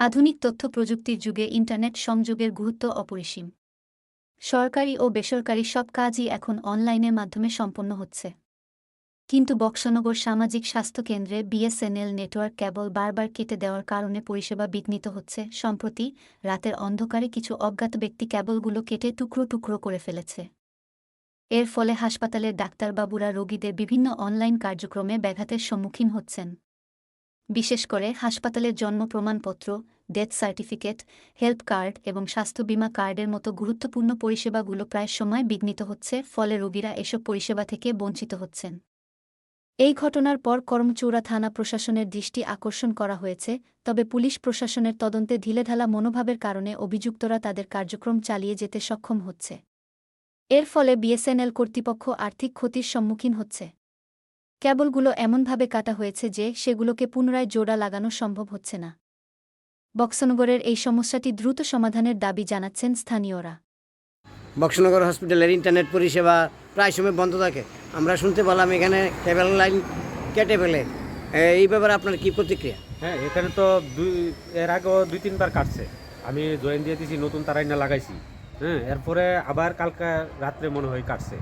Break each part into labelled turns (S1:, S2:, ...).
S1: আধুনিক তথ্য প্রযুক্তির যুগে ইন্টারনেট সংযোগের গুরুত্ব অপরিসীম। সরকারি ও বেসরকারি সব কাজই এখন অনলাইনের মাধ্যমে সম্পন্ন হচ্ছে। কিন্তু বক্সনগর সামাজিক স্বাস্থ্য কেন্দ্রে বিএসএনএল নেটওয়ার্ক কেবল বারবার কেটে দেওয়ার কারণে পরিষেবা বিঘ্নিত হচ্ছে, সম্প্রতি রাতের অন্ধকারে কিছু অজ্ঞাত ব্যক্তি কেবলগুলো কেটে টুকরো টুকরো করে ফেলেছে। এর ফলে হাসপাতালের ডাক্তারবাবুরা রোগীদের বিভিন্ন অনলাইন কার্যক্রমে ব্যাঘাতের সম্মুখীন হচ্ছেন। বিশেষ করে হাসপাতালের জন্ম প্রমাণপত্র, ডেথ সার্টিফিকেট হেলথ কার্ড এবং স্বাস্থ্য বীমা কার্ডের মতো গুরুত্বপূর্ণ পরিষেবাগুলো প্রায় সময় বিঘ্নিত হচ্ছে, ফলে রোগীরা এসব পরিষেবা থেকে বঞ্চিত হচ্ছেন। এই ঘটনার পর করমচৌড়া থানা প্রশাসনের দৃষ্টি আকর্ষণ করা হয়েছে, তবে পুলিশ প্রশাসনের তদন্তে ঢিলেঢালা মনোভাবের কারণে অভিযুক্তরা তাদের কার্যক্রম চালিয়ে যেতে সক্ষম হচ্ছে। এর ফলে বিএসএনএল কর্তৃপক্ষ আর্থিক ক্ষতির সম্মুখীন হচ্ছে। কেবলগুলো এমনভাবে কাটা হয়েছে যে সেগুলোকে পুনরায় জোড়া লাগানো সম্ভব হচ্ছে না। বক্সনগরের এই সমস্যাটি দ্রুত সমাধানের দাবি জানাচ্ছেন স্থানীয়রা।
S2: বক্সনগর হসপিটালের ইন্টারনেট পরিষেবা প্রায় সময় বন্ধ থাকে। আমরা শুনতে পেলাম এখানে কেবল লাইন কেটে ফেলে। এই ব্যাপারে আপনার কি প্রতিক্রিয়া?
S3: হ্যাঁ এখানে তো দুই এর আগেও দুই তিনবার কাটছে। আমি জয়েন দিয়ে দিয়েছি নতুন তারাই না লাগাইছি। হ্যাঁ এরপরে আবার কালকে রাত্রে মনে হয় কাটছে।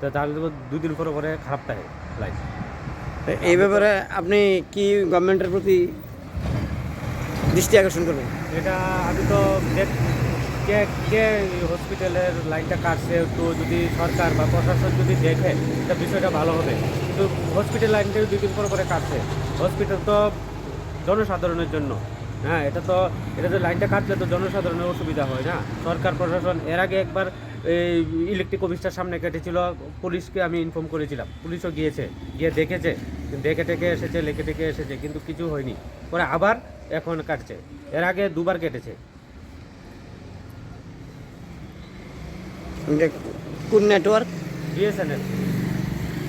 S3: তো তাহলে দুদিন দুই দিন পরে পরে খারাপ থাকে
S2: এই ব্যাপারে আপনি কি গভর্নমেন্টের প্রতি দৃষ্টি আকর্ষণ করবেন?
S3: এটা আমি তো কে কে হসপিটালের লাইনটা কাটছে একটু যদি সরকার বা প্রশাসন যদি দেখে তা বিষয়টা ভালো হবে। কিন্তু হসপিটাল লাইনটা দুই দিন পরে পরে কাটছে হসপিটাল তো জনসাধারণের জন্য। হ্যাঁ এটা তো এটা তো লাইনটা কাটলে তো জনসাধারণের অসুবিধা হয় না। সরকার প্রশাসন এর আগে একবার এই ইলেকট্রিক অফিসটার সামনে কেটেছিল পুলিশকে আমি ইনফর্ম করেছিলাম। পুলিশও গিয়েছে গিয়ে দেখেছে দেখে টেকে এসেছে লেখে টেকে এসেছে কিন্তু কিছু হয়নি। পরে আবার এখন কাটছে। এর আগে দুবার কেটেছে।
S2: কোন নেটওয়ার্ক
S3: বিএসএনএল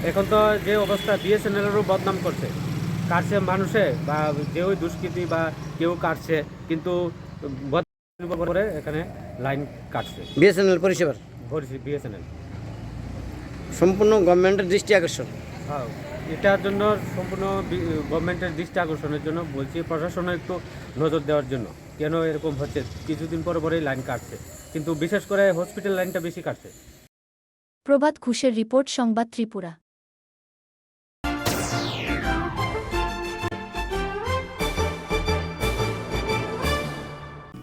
S3: এখন তো যে অবস্থা বিএসএনএলেরও বদনাম করছে। কাটছে মানুষে বা কেউ দুষ্কৃতি বা কেউ কাটছে কিন্তু করে এখানে লাইন কাটছে।
S2: বিএসএনএল পরিষেবার?
S3: বিএসএনএল।
S2: সম্পূর্ণ গভর্নমেন্টের দৃষ্টি আকর্ষণ?
S3: হ্যাঁ এটার জন্য সম্পূর্ণ গভর্নমেন্টের দৃষ্টি আকর্ষণের জন্য বলছি প্রশাসনের একটু নজর দেওয়ার জন্য। কেন এরকম হচ্ছে? কিছুদিন পর পরেই লাইন কাটছে। কিন্তু বিশেষ করে হসপিটাল লাইনটা বেশি কাটছে।
S1: প্রভাত ঘোষের রিপোর্ট সংবাদ ত্রিপুরা।